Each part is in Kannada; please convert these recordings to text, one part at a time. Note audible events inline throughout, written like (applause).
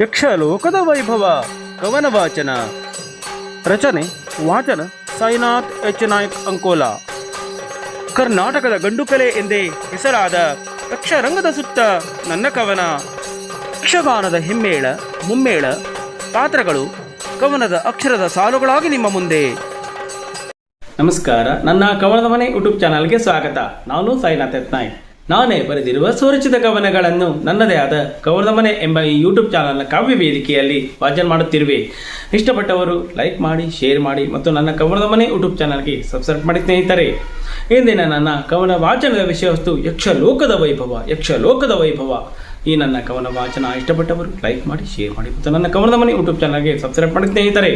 ಯಕ್ಷಲೋಕದ ವೈಭವ, ಕವನ ವಾಚನ. ರಚನೆ, ವಾಚನ, ಸಾಯಿನಾಥ್ ಎಚ್. ನಾಯಕ್ ಅಂಕೋಲಾ. ಕರ್ನಾಟಕದ ಗಂಡು ಕಲೆ ಎಂದೇ ಹೆಸರಾದ ಯಕ್ಷರಂಗದ ಸುತ್ತ ನನ್ನ ಕವನ. ಯಕ್ಷಗಾನದ ಹಿಮ್ಮೇಳ, ಮುಮ್ಮೇಳ, ಪಾತ್ರಗಳು ಕವನದ ಅಕ್ಷರದ ಸಾಲುಗಳಾಗಿ ನಿಮ್ಮ ಮುಂದೆ. ನಮಸ್ಕಾರ, ನನ್ನ ಕವನದ ಮನೆ ಯೂಟ್ಯೂಬ್ ಚಾನಲ್ಗೆ ಸ್ವಾಗತ. ನಾನು ಸಾಯಿನಾಥ್ ನಾಯಕ್. ನಾನೇ ಬರೆದಿರುವ ಸುರಚಿತ ಕವನಗಳನ್ನು ನನ್ನದೇ ಆದ ಕವನದ ಮನೆ ಎಂಬ ಈ ಯೂಟ್ಯೂಬ್ ಚಾನಲ್ನ ಕಾವ್ಯ ವೇದಿಕೆಯಲ್ಲಿ ವಾಚನ ಮಾಡುತ್ತಿರುವೆ. ಇಷ್ಟಪಟ್ಟವರು ಲೈಕ್ ಮಾಡಿ, ಶೇರ್ ಮಾಡಿ ಮತ್ತು ನನ್ನ ಕವನದ ಮನೆ ಯೂಟ್ಯೂಬ್ ಚಾನಲ್ಗೆ ಸಬ್ಸ್ಕ್ರೈಬ್ ಮಾಡಿ ಸ್ನೇಹಿತರೆ. ಇಂದಿನ ನನ್ನ ಕವನ ವಾಚನದ ವಿಷಯವಸ್ತು ಯಕ್ಷಲೋಕದ ವೈಭವ ಯಕ್ಷಲೋಕದ ವೈಭವ. ಈ ನನ್ನ ಕವನ ವಾಚನ ಇಷ್ಟಪಟ್ಟವರು ಲೈಕ್ ಮಾಡಿ, ಶೇರ್ ಮಾಡಿ ಮತ್ತು ನನ್ನ ಕವನದ ಮನೆ ಯೂಟ್ಯೂಬ್ ಚಾನಲ್ಗೆ ಸಬ್ಸ್ಕ್ರೈಬ್ ಮಾಡಿ ಸ್ನೇಹಿತರೆ.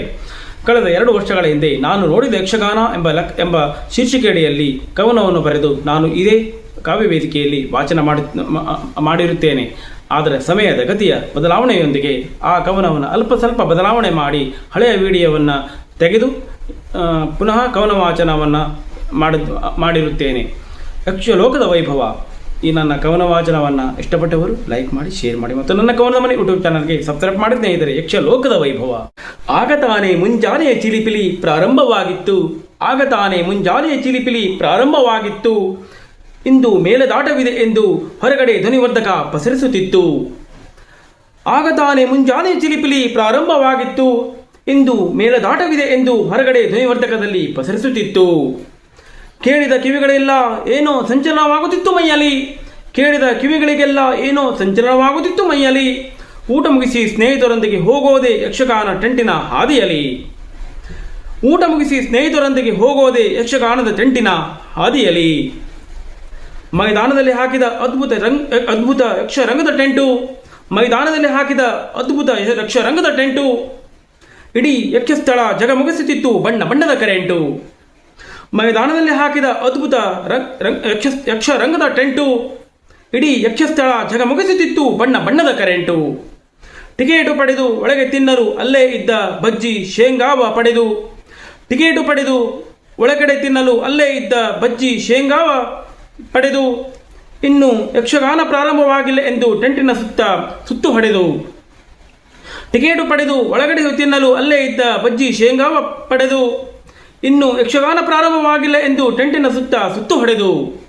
ಕಳೆದ ಎರಡು ವರ್ಷಗಳ ಹಿಂದೆ ನಾನು ನೋಡಿದ ಯಕ್ಷಗಾನ ಎಂಬ ಲಕ್, ಎಂಬ ಶೀರ್ಷಿಕೆಯಡಿಯಲ್ಲಿ ಕವನವನ್ನು ಬರೆದು ನಾನು ಇದೇ ಕಾವ್ಯ ವೇದಿಕೆಯಲ್ಲಿ ವಾಚನ ಮಾಡಿ ಮಾಡಿರುತ್ತೇನೆ. ಆದರೆ ಸಮಯದ ಗತಿಯ ಬದಲಾವಣೆಯೊಂದಿಗೆ ಆ ಕವನವನ್ನು ಅಲ್ಪ ಸ್ವಲ್ಪ ಬದಲಾವಣೆ ಮಾಡಿ ಹಳೆಯ ವಿಡಿಯೋವನ್ನು ತೆಗೆದು ಪುನಃ ಕವನ ವಾಚನವನ್ನು ಮಾಡಿ ಮಾಡಿರುತ್ತೇನೆ ಯಕ್ಷಲೋಕದ ವೈಭವ. ಈ ನನ್ನ ಕವನ ವಾಚನವನ್ನು ಇಷ್ಟಪಟ್ಟವರು ಲೈಕ್ ಮಾಡಿ, ಶೇರ್ ಮಾಡಿ ಮತ್ತು ನನ್ನ ಕವನದ ಮನೆ ಯೂಟ್ಯೂಬ್ ಚಾನಲ್ಗೆ ಸಬ್ಸ್ಕ್ರೈಬ್ ಮಾಡಿ ಸ್ನೇಹಿತರೆ ಯಕ್ಷಲೋಕದ ವೈಭವ. ಆಗ ತಾನೇ ಮುಂಜಾನೆಯ ಚಿಲಿಪಿಲಿ ಪ್ರಾರಂಭವಾಗಿತ್ತು. ಆಗ ತಾನೇ ಮುಂಜಾನೆಯ ಚಿಲಿಪಿಲಿ ಪ್ರಾರಂಭವಾಗಿತ್ತು. ಇಂದು ಮೇಲದಾಟವಿದೆ ಎಂದು ಹೊರಗಡೆ ಧ್ವನಿವರ್ಧಕ ಪಸರಿಸುತ್ತಿತ್ತು. ಆಗ ತಾನೇ ಮುಂಜಾನೆ ಚಿಲಿಪಿಲಿ ಪ್ರಾರಂಭವಾಗಿತ್ತು. ಇಂದು ಮೇಲದಾಟವಿದೆ ಎಂದು ಹೊರಗಡೆ ಧ್ವನಿವರ್ಧಕದಲ್ಲಿ ಪಸರಿಸುತ್ತಿತ್ತು. ಕೇಳಿದ ಕಿವಿಗಳೆಲ್ಲ ಏನೋ ಸಂಚಲನವಾಗುತ್ತಿತ್ತು ಮೈಯಲಿ ಕೇಳಿದ ಕಿವಿಗಳಿಗೆಲ್ಲ ಏನೋ ಸಂಚಲನವಾಗುತ್ತಿತ್ತು ಮೈಯಲಿ ಊಟ ಮುಗಿಸಿ ಸ್ನೇಹಿತರೊಂದಿಗೆ ಹೋಗೋದೆ ಯಕ್ಷಗಾನ ಟೆಂಟಿನ ಹಾದಿಯಲಿ ಊಟ ಮುಗಿಸಿ ಸ್ನೇಹಿತರೊಂದಿಗೆ ಹೋಗೋದೆ ಯಕ್ಷಗಾನದ ಟೆಂಟಿನ ಹಾದಿಯಲಿ ಮೈದಾನದಲ್ಲಿ ಹಾಕಿದ ಅದ್ಭುತ ರಂಗ್ ಅದ್ಭುತ ಯಕ್ಷರಂಗದ ಟೆಂಟು. ಮೈದಾನದಲ್ಲಿ ಹಾಕಿದ ಅದ್ಭುತ ಯಕ್ಷರಂಗದ ಟೆಂಟು. ಇಡೀ ಯಕ್ಷಸ್ಥಳ ಜಗಮಗಿಸುತ್ತಿತ್ತು ಬಣ್ಣ ಬಣ್ಣದ ಕರೆಂಟು. ಮೈದಾನದಲ್ಲಿ ಹಾಕಿದ ಅದ್ಭುತ ಯಕ್ಷ ಯಕ್ಷರಂಗದ ಟೆಂಟು. ಇಡೀ ಯಕ್ಷಸ್ಥಳ ಜಗಮಗಿಸುತ್ತಿತ್ತು ಬಣ್ಣ ಬಣ್ಣದ ಕರೆಂಟು. ಟಿಕೆಟು ಪಡೆದು ಒಳಗೆ ತಿನ್ನಲು ಅಲ್ಲೇ ಇದ್ದ ಬಜ್ಜಿ ಶೇಂಗಾವ ಪಡೆದು. ಟಿಕೆಟು ಪಡೆದು ಒಳಗಡೆ ತಿನ್ನಲು, ಅಲ್ಲೇ ಇದ್ದ ಬಜ್ಜಿ ಶೇಂಗಾವ ಪಡೆದು ಇನ್ನು ಯಕ್ಷಗಾನ ಪ್ರಾರಂಭವಾಗಿಲ್ಲ ಎಂದು ಟೆಂಟಿನ ಸುತ್ತ ಸುತ್ತು ಹೊಡೆದು. ಟಿಕೆಟು ಪಡೆದು ಒಳಗಡೆ ತಿನ್ನಲು ಅಲ್ಲೇ ಇದ್ದ ಬಜ್ಜಿ ಶೇಂಗಾವ ಪಡೆದು ಇನ್ನು ಯಕ್ಷಗಾನ ಪ್ರಾರಂಭವಾಗಿಲ್ಲ ಎಂದು ಟೆಂಟಿನ ಸುತ್ತ ಸುತ್ತು ಹೊಡೆದು.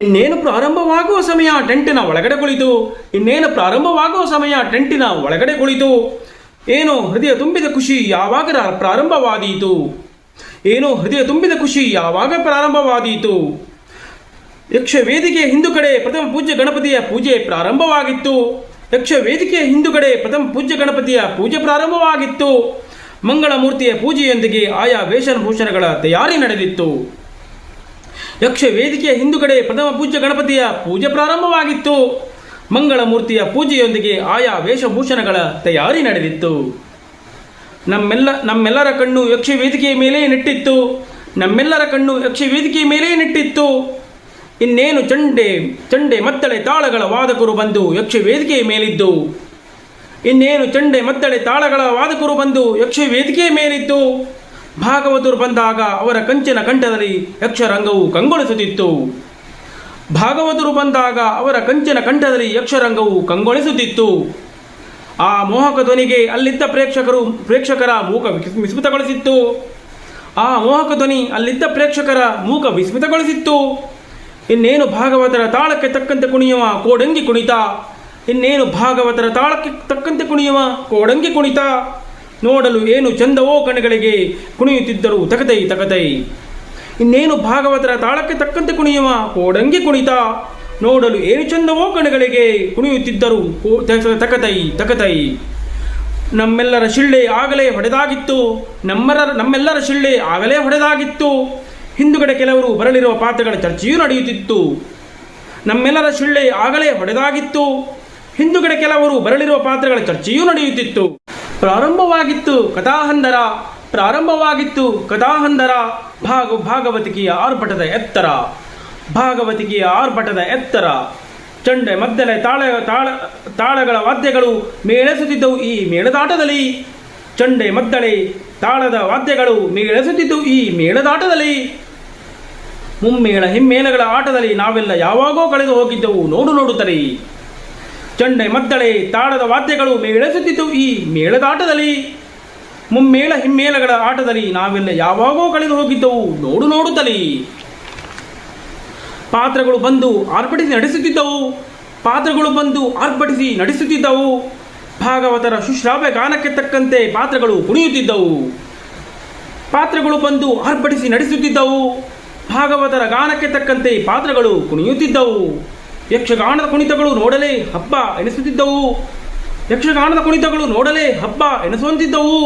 ಇನ್ನೇನು ಪ್ರಾರಂಭವಾಗುವ ಸಮಯ ಟೆಂಟಿನ ಒಳಗಡೆ ಕುಳಿತು, ಇನ್ನೇನು ಪ್ರಾರಂಭವಾಗುವ ಸಮಯ ಟೆಂಟಿನ ಒಳಗಡೆ ಕುಳಿತು, ಏನೋ ಹೃದಯ ತುಂಬಿದ ಖುಷಿ ಯಾವಾಗ ಪ್ರಾರಂಭವಾದೀತು? ಏನೋ ಹೃದಯ ತುಂಬಿದ ಖುಷಿ ಯಾವಾಗ ಪ್ರಾರಂಭವಾದೀತು? ಯಕ್ಷ ವೇದಿಕೆಯ ಹಿಂದುಗಡೆ ಪ್ರಥಮ ಪೂಜ್ಯ ಗಣಪತಿಯ ಪೂಜೆ ಪ್ರಾರಂಭವಾಗಿತ್ತು. ಯಕ್ಷ ವೇದಿಕೆಯ ಹಿಂದುಗಡೆ ಪ್ರಥಮ ಪೂಜ್ಯ ಗಣಪತಿಯ ಪೂಜೆ ಪ್ರಾರಂಭವಾಗಿತ್ತು. ಮಂಗಳ ಮೂರ್ತಿಯ ಪೂಜೆಯೊಂದಿಗೆ ಆಯಾ ವೇಷಭೂಷಣಗಳ ತಯಾರಿ ನಡೆದಿತ್ತು. ಯಕ್ಷ ವೇದಿಕೆಯ ಹಿಂದುಗಡೆ ಪ್ರಥಮ ಪೂಜ್ಯ ಗಣಪತಿಯ ಪೂಜೆ ಪ್ರಾರಂಭವಾಗಿತ್ತು. ಮಂಗಳ ಮೂರ್ತಿಯ ಪೂಜೆಯೊಂದಿಗೆ ಆಯಾ ವೇಷಭೂಷಣಗಳ ತಯಾರಿ ನಡೆದಿತ್ತು. ನಮ್ಮೆಲ್ಲ, ನಮ್ಮೆಲ್ಲರ ಕಣ್ಣು ಯಕ್ಷ ವೇದಿಕೆಯ ಮೇಲೆ ನೆಟ್ಟಿತ್ತು. ನಮ್ಮೆಲ್ಲರ ಕಣ್ಣು ಯಕ್ಷ ವೇದಿಕೆಯ ಮೇಲೆ ನೆಟ್ಟಿತ್ತು. ಇನ್ನೇನು ಚಂಡೆ ಚಂಡೆ ಮತ್ತಳೆ ತಾಳಗಳ ವಾದಕರು ಬಂದು ಯಕ್ಷ ವೇದಿಕೆಯ ಮೇಲಿದ್ದು. ಇನ್ನೇನು ಚಂಡೆ ಮತ್ತಳೆ ತಾಳಗಳ ವಾದಕರು ಬಂದು ಯಕ್ಷ ವೇದಿಕೆಯ ಮೇಲಿದ್ದು. ಭಾಗವತರು ಬಂದಾಗ ಅವರ ಕಂಚಿನ ಕಂಠದಲ್ಲಿ ಯಕ್ಷರಂಗವು ಕಂಗೊಳಿಸುತ್ತಿತ್ತು. ಭಾಗವತರು ಬಂದಾಗ ಅವರ ಕಂಚಿನ ಕಂಠದಲ್ಲಿ ಯಕ್ಷರಂಗವು ಕಂಗೊಳಿಸುತ್ತಿತ್ತು. ಆ ಮೋಹಕ ಧ್ವನಿಗೆ ಅಲ್ಲಿದ್ದ ಪ್ರೇಕ್ಷಕರು, ಪ್ರೇಕ್ಷಕರ ಮೂಕ ವಿಸ್- ವಿಸ್ಮಿತಗೊಳಿಸಿತ್ತು. ಆ ಮೋಹಕ ಧ್ವನಿ ಅಲ್ಲಿದ್ದ ಪ್ರೇಕ್ಷಕರ ಮೂಕ ವಿಸ್ಮಿತಗೊಳಿಸಿತ್ತು. ಇನ್ನೇನು ಭಾಗವತರ ತಾಳಕ್ಕೆ ತಕ್ಕಂತೆ ಕುಣಿಯುವ ಕೋಡಂಗಿ ಕುಣಿತ? ಇನ್ನೇನು ಭಾಗವತರ ತಾಳಕ್ಕೆ ತಕ್ಕಂತೆ ಕುಣಿಯುವ ಕೋಡಂಗಿ ಕುಣಿತ? ನೋಡಲು ಏನು ಚಂದವೋ ಕಣಗಳಿಗೆ ಕುಣಿಯುತ್ತಿದ್ದರು ತಕತೈ ತಕತೈ ಇನ್ನೇನು ಭಾಗವತರ ತಾಳಕ್ಕೆ ತಕ್ಕಂತೆ ಕುಣಿಯುವ ಕೋಡಂಗಿ ಕುಣಿತ? ನೋಡಲು ಏನು ಚಂದವೋ ಕಣಗಳಿಗೆ ಕುಣಿಯುತ್ತಿದ್ದರು ತಕತೈ ತಕತೈ ನಮ್ಮೆಲ್ಲರ ಶಿಳ್ಳೆ ಆಗಲೇ ಹೊಡೆದಾಗಿತ್ತು. ನಮ್ಮರ ನಮ್ಮೆಲ್ಲರ ಶಿಳ್ಳೆ ಆಗಲೇ ಹೊಡೆದಾಗಿತ್ತು. ಹಿಂದುಗಡೆ ಕೆಲವರು ಬರಲಿರುವ ಪಾತ್ರಗಳ ಚರ್ಚೆಯೂ ನಡೆಯುತ್ತಿತ್ತು. ನಮ್ಮೆಲ್ಲರ ಶಿಳ್ಳೆ ಆಗಲೇ ಹೊಡೆದಾಗಿತ್ತು. ಹಿಂದುಗಡೆ ಕೆಲವರು ಬರಲಿರುವ ಪಾತ್ರಗಳ ಚರ್ಚೆಯೂ ನಡೆಯುತ್ತಿತ್ತು. ಪ್ರಾರಂಭವಾಗಿತ್ತು ಕಥಾಹಂದರ ಪ್ರಾರಂಭವಾಗಿತ್ತು ಕಥಾಹಂದರ ಭಾಗ, ಭಾಗವತಿಕೆಯ ಆರ್ಭಟದ ಎತ್ತರ, ಭಾಗವತಿಕೆಯ ಆರ್ಭಟದ ಎತ್ತರ. ಚಂಡೆ, ಮದ್ದಲೆ, ತಾಳ ತಾಳ, ತಾಳಗಳ ವಾದ್ಯಗಳು ಮೇಳೆಸುತ್ತಿದ್ದವು ಈ ಮೇಳದಾಟದಲ್ಲಿ. ಚಂಡೆ ಮದ್ದಳೆ ತಾಳದ ವಾದ್ಯಗಳು ಮೇಳೆಸುತ್ತಿದ್ದವು ಈ ಮೇಳದಾಟದಲ್ಲಿ. ಮುಮ್ಮೇಳ ಹಿಮ್ಮೇಲಗಳ ಆಟದಲ್ಲಿ ನಾವೆಲ್ಲ ಯಾವಾಗೋ ಕಳೆದು ಹೋಗಿದ್ದೆವು. ನೋಡು ನೋಡುತ್ತಲೇ. ಚಂಡೆ ಮದ್ದಳೆ ತಾಳದ ವಾದ್ಯಗಳು ಮೇಳೆಸುತ್ತಿತ್ತು ಈ ಮೇಳದ ಆಟದಲ್ಲಿ ಮುಮ್ಮೇಳ ಹಿಮ್ಮೇಲಗಳ ಆಟದಲ್ಲಿ ನಾವೆಲ್ಲ ಯಾವಾಗೋ ಕಳೆದು ಹೋಗಿದ್ದವು. ನೋಡು ನೋಡುತ್ತಲೇ. ಪಾತ್ರಗಳು ಬಂದು ಆರ್ಭಟಿಸಿ ನಡೆಸುತ್ತಿದ್ದವು. ಪಾತ್ರಗಳು ಬಂದು ಆರ್ಭಟಿಸಿ ನಡೆಸುತ್ತಿದ್ದವು. ಭಾಗವತರ ಶುಶ್ರಾವ್ಯ ಗಾನಕ್ಕೆ ತಕ್ಕಂತೆ ಪಾತ್ರಗಳು ಕುಣಿಯುತ್ತಿದ್ದವು. ಪಾತ್ರಗಳು ಬಂದು ಆರ್ಭಟಿಸಿ ನಡೆಸುತ್ತಿದ್ದವು. ಭಾಗವತರ ಗಾನಕ್ಕೆ ತಕ್ಕಂತೆ ಪಾತ್ರಗಳು ಕುಣಿಯುತ್ತಿದ್ದವು. ಯಕ್ಷಗಾನದ ಕುಣಿತಗಳು ನೋಡಲೇ ಹಬ್ಬ ಎನಿಸುತ್ತಿದ್ದವು. ಯಕ್ಷಗಾನದ ಕುಣಿತಗಳು ನೋಡಲೇ ಹಬ್ಬ ಎನಿಸುವಂತಿದ್ದವು.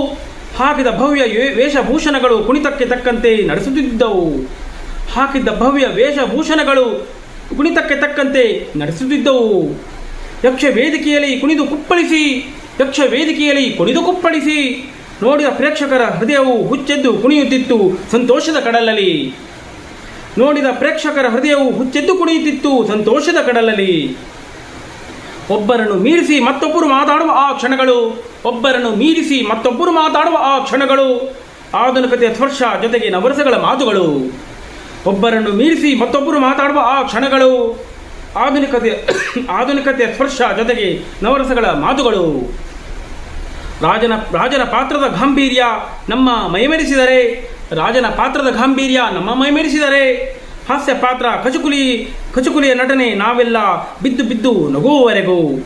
ಹಾಕಿದ ಭವ್ಯ ವೇಷಭೂಷಣಗಳು ಕುಣಿತಕ್ಕೆ ತಕ್ಕಂತೆ ನಡೆಸುತ್ತಿದ್ದವು. ಹಾಕಿದ್ದ ಭವ್ಯ ವೇಷಭೂಷಣಗಳು ಕುಣಿತಕ್ಕೆ ತಕ್ಕಂತೆ ನಡೆಸುತ್ತಿದ್ದವು. ಯಕ್ಷ ವೇದಿಕೆಯಲ್ಲಿ ಕುಣಿದು ಕುಪ್ಪಳಿಸಿ, ಯಕ್ಷ ವೇದಿಕೆಯಲ್ಲಿ ಕುಣಿದು ಕುಪ್ಪಳಿಸಿ, ನೋಡಿದ ಪ್ರೇಕ್ಷಕರ ಹೃದಯವು ಹುಚ್ಚೆದ್ದು ಕುಣಿಯುತ್ತಿತ್ತು ಸಂತೋಷದ ಕಡಲಲ್ಲಿ. ನೋಡಿದ ಪ್ರೇಕ್ಷಕರ ಹೃದಯವು ಹುಚ್ಚೆದ್ದು ಕುಣಿಯುತ್ತಿತ್ತು ಸಂತೋಷದ ಕಡಲಲ್ಲಿ. ಒಬ್ಬರನ್ನು ಮೀರಿಸಿ ಮತ್ತೊಬ್ಬರು ಮಾತಾಡುವ ಆ ಕ್ಷಣಗಳು, ಒಬ್ಬರನ್ನು ಮೀರಿಸಿ ಮತ್ತೊಬ್ಬರು ಮಾತಾಡುವ ಆ ಕ್ಷಣಗಳು, ಆಧುನಿಕತೆಯ ಸ್ಪರ್ಶ ಜೊತೆಗೆ ನವರಸಗಳ ಮಾತುಗಳು. ಒಬ್ಬರನ್ನು ಮೀರಿಸಿ ಮತ್ತೊಬ್ಬರು ಮಾತಾಡುವ ಆ ಕ್ಷಣಗಳು ಆಧುನಿಕತೆ (coughs) ಆಧುನಿಕತೆಯ ಸ್ಪರ್ಶ ಜೊತೆಗೆ ನವರಸಗಳ ಮಾತುಗಳು. ರಾಜನ ರಾಜನ ಪಾತ್ರದ ಗಾಂಭೀರ್ಯ ನಮ್ಮ ಮೈಮೆರೆಸಿದರೆ ರಾಜನ ಪಾತ್ರದ ಗಾಂಭೀರ್ಯ ನಮ್ಮ ಮೈಮೇರಿಸಿದರೆ. ಹಾಸ್ಯ ಪಾತ್ರ ಕಚುಕುಲಿ ಕಚುಕುಲಿಯ ನಟನೆ ನಾವೆಲ್ಲ ಬಿದ್ದು ಬಿದ್ದು ನಗುವವರೆಗೂ.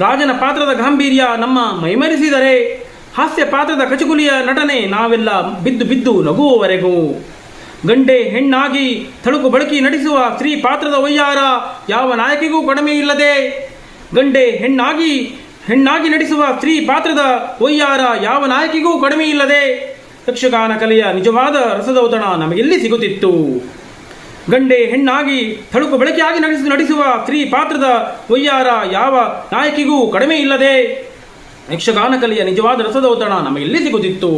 ರಾಜನ ಪಾತ್ರದ ಗಾಂಭೀರ್ಯ ನಮ್ಮ ಮೈಮರೆಸಿದರೆ. ಹಾಸ್ಯ ಪಾತ್ರದ ಕಚುಕುಲಿಯ ನಟನೆ ನಾವೆಲ್ಲ ಬಿದ್ದು ಬಿದ್ದು ನಗುವವರೆಗೂ. ಗಂಡೆ ಹೆಣ್ಣಾಗಿ ತಳುಕು ಬಳಕಿ ನಡೆಸುವ ಸ್ತ್ರೀ ಪಾತ್ರದ ಒಯ್ಯಾರ ಯಾವ ನಾಯಕಿಗೂ ಕಡಿಮೆ ಇಲ್ಲದೆ. ಗಂಡೆ ಹೆಣ್ಣಾಗಿ ಹೆಣ್ಣಾಗಿ ನಡೆಸುವ ಸ್ತ್ರೀ ಪಾತ್ರದ ಒಯ್ಯಾರ ಯಾವ ನಾಯಕಿಗೂ ಕಡಿಮೆ ಇಲ್ಲದೆ. ಯಕ್ಷಗಾನ ಕಲೆಯ ನಿಜವಾದ ರಸದೌತಣ ನಮಗೆಲ್ಲಿ ಸಿಗುತ್ತಿತ್ತು? ಗಂಡೆ ಹೆಣ್ಣಾಗಿ ತಳುಕು ಬಳಕೆಯಾಗಿ ನಟಿಸಿ ನಟಿಸುವ ಸ್ತ್ರೀ ಪಾತ್ರದ ಒಯ್ಯಾರ ಯಾವ ನಾಯಕಿಗೂ ಕಡಿಮೆ ಇಲ್ಲದೆ ಯಕ್ಷಗಾನ ಕಲೆಯ ನಿಜವಾದ ರಸದೌತಣ ನಮಗೆಲ್ಲಿ ಸಿಗುತ್ತಿತ್ತು?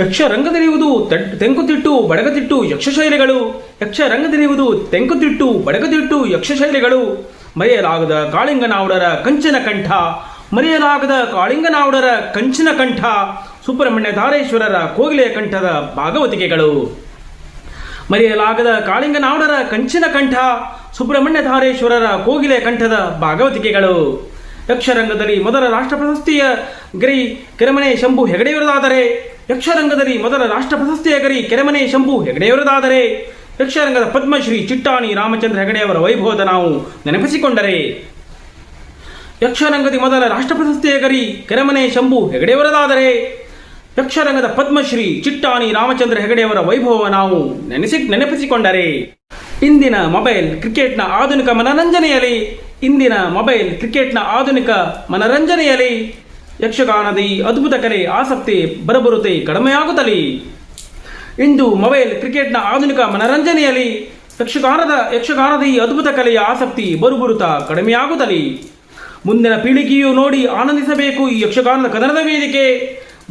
ಯಕ್ಷರಂಗದಲ್ಲಿರುವುದು ತಡ್- ತೆಂಕುತಿಟ್ಟು ಬಡಗತಿಟ್ಟು ಯಕ್ಷಶೈಲಿಗಳು ಯಕ್ಷರಂಗದಲ್ಲಿರುವುದು ತೆಂಕುತಿಟ್ಟು ಬಡಗತಿಟ್ಟು ಯಕ್ಷಶೈಲಿಗಳು, ಮರೆಯಲಾಗದ ಕಾಳಿಂಗನಾವುಡರ ಕಂಚನ ಕಂಠ, ಮರೆಯಲಾಗದ ಕಾಳಿಂಗನಾವುಡರ ಕಂಚಿನ ಕಂಠ ಸುಬ್ರಹ್ಮಣ್ಯ ಧಾರೇಶ್ವರರ ಕೋಗಿಲೆಯ ಕಂಠದ ಭಾಗವತಿಕೆಗಳು. ಮರೆಯಲಾಗದ ಕಾಳಿಂಗನಾವುಡರ ಕಂಚಿನ ಕಂಠ ಸುಬ್ರಹ್ಮಣ್ಯ ಧಾರೇಶ್ವರರ ಕೋಗಿಲೆಯ ಕಂಠದ ಭಾಗವತಿಕೆಗಳು. ಯಕ್ಷರಂಗದಲ್ಲಿ ಮೊದಲ ರಾಷ್ಟ್ರ ಪ್ರಶಸ್ತಿಯ ಗರಿ ಕೆರೆಮನೆ ಶಂಭು ಹೆಗಡೆಯವರದಾದರೆ, ಯಕ್ಷರಂಗದಲ್ಲಿ ಮೊದಲ ರಾಷ್ಟ್ರ ಪ್ರಶಸ್ತಿಯ ಗರಿ ಕೆರೆಮನೆ ಶಂಭು ಹೆಗಡೆಯವರದಾದರೆ, ಯಕ್ಷರಂಗದ ಪದ್ಮಶ್ರೀ ಚಿಟ್ಟಾಣಿ ರಾಮಚಂದ್ರ ಹೆಗಡೆಯವರ ವೈಭವದ ನಾವು ನೆನಪಿಸಿಕೊಂಡರೆ. ಯಕ್ಷರಂಗದಿ ಮೊದಲ ರಾಷ್ಟ್ರ ಪ್ರಶಸ್ತಿಯ ಗರಿ ಕೆರೆಮನೆ ಶಂಭು ಹೆಗಡೆಯವರದಾದರೆ ಯಕ್ಷರಂಗದ ಪದ್ಮಶ್ರೀ ಚಿಟ್ಟಾಣಿ ರಾಮಚಂದ್ರ ಹೆಗಡೆಯವರ ವೈಭವ ನಾವು ನೆನೆಸಿ ನೆನಪಿಸಿಕೊಂಡರೆ, ಇಂದಿನ ಮೊಬೈಲ್ ಕ್ರಿಕೆಟ್ನ ಆಧುನಿಕ ಮನರಂಜನೆಯಲ್ಲಿ, ಇಂದಿನ ಮೊಬೈಲ್ ಕ್ರಿಕೆಟ್ನ ಆಧುನಿಕ ಮನರಂಜನೆಯಲ್ಲಿ ಯಕ್ಷಗಾನದ ಈ ಅದ್ಭುತ ಕಲೆ ಆಸಕ್ತಿ ಬರಬರುತ್ತೆ, ಕಡಿಮೆಯಾಗುತ್ತಲಿ. ಇಂದು ಮೊಬೈಲ್ ಕ್ರಿಕೆಟ್ನ ಆಧುನಿಕ ಮನರಂಜನೆಯಲ್ಲಿ ಯಕ್ಷಗಾನದ ಯಕ್ಷಗಾನದ ಈ ಅದ್ಭುತ ಕಲೆಯ ಆಸಕ್ತಿ ಬರುಬರುತ್ತಾ ಕಡಿಮೆಯಾಗುತ್ತಲಿ. ಮುಂದಿನ ಪೀಳಿಗೆಯು ನೋಡಿ ಆನಂದಿಸಬೇಕು ಈ ಯಕ್ಷಗಾನದ ಕದನದ ವೇದಿಕೆ.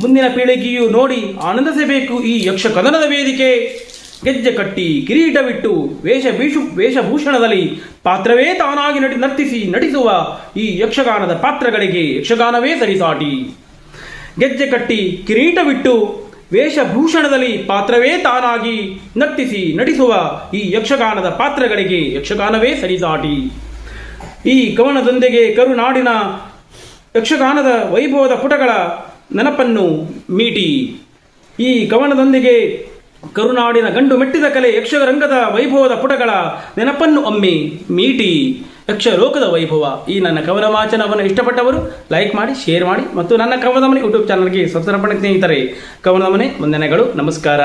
ಮುಂದಿನ ಪೀಳಿಗೆಯು ನೋಡಿ ಆನಂದಿಸಬೇಕು ಈ ಯಕ್ಷ ಕದನದ ವೇದಿಕೆ. ಗೆಜ್ಜೆ ಕಟ್ಟಿ ಕಿರೀಟವಿಟ್ಟು ವೇಷ ಭೀಷು ವೇಷಭೂಷಣದಲ್ಲಿ ಪಾತ್ರವೇ ತಾನಾಗಿ ನಟಿ ನರ್ತಿಸಿ ನಟಿಸುವ ಈ ಯಕ್ಷಗಾನದ ಪಾತ್ರಗಳಿಗೆ ಯಕ್ಷಗಾನವೇ ಸರಿಸಾಟಿ. ಗೆಜ್ಜೆ ಕಟ್ಟಿ ಕಿರೀಟವಿಟ್ಟು ವೇಷಭೂಷಣದಲ್ಲಿ ಪಾತ್ರವೇ ತಾನಾಗಿ ನರ್ತಿಸಿ ನಟಿಸುವ ಈ ಯಕ್ಷಗಾನದ ಪಾತ್ರಗಳಿಗೆ ಯಕ್ಷಗಾನವೇ ಸರಿಸಾಟಿ. ಈ ಕವನದೊಂದಿಗೆ ಕರುನಾಡಿನ ಯಕ್ಷಗಾನದ ವೈಭವದ ಪುಟಗಳ ನೆನಪನ್ನು ಮೀಟಿ. ಈ ಕವನದೊಂದಿಗೆ ಕರುನಾಡಿನ ಗಂಡು ಮೆಟ್ಟಿದ ಕಲೆ ಯಕ್ಷರಂಗದ ವೈಭವದ ಪುಟಗಳ ನೆನಪನ್ನು ಒಮ್ಮೆ ಮೀಟಿ. ಯಕ್ಷಲೋಕದ ವೈಭವ. ಈ ನನ್ನ ಕವನ ವಾಚನವನ್ನು ಇಷ್ಟಪಟ್ಟವರು ಲೈಕ್ ಮಾಡಿ, ಶೇರ್ ಮಾಡಿ ಮತ್ತು ನನ್ನ ಕವನದ ಮನೆ ಯೂಟ್ಯೂಬ್ ಚಾನಲ್ಗೆ ಸಬ್ಸ್ಕ್ರೈಬ್ ಮಾಡಿ ಸ್ನೇಹಿತರೆ. ಕವನದ ಮನೆ ವಂದನೆಗಳು. ನಮಸ್ಕಾರ.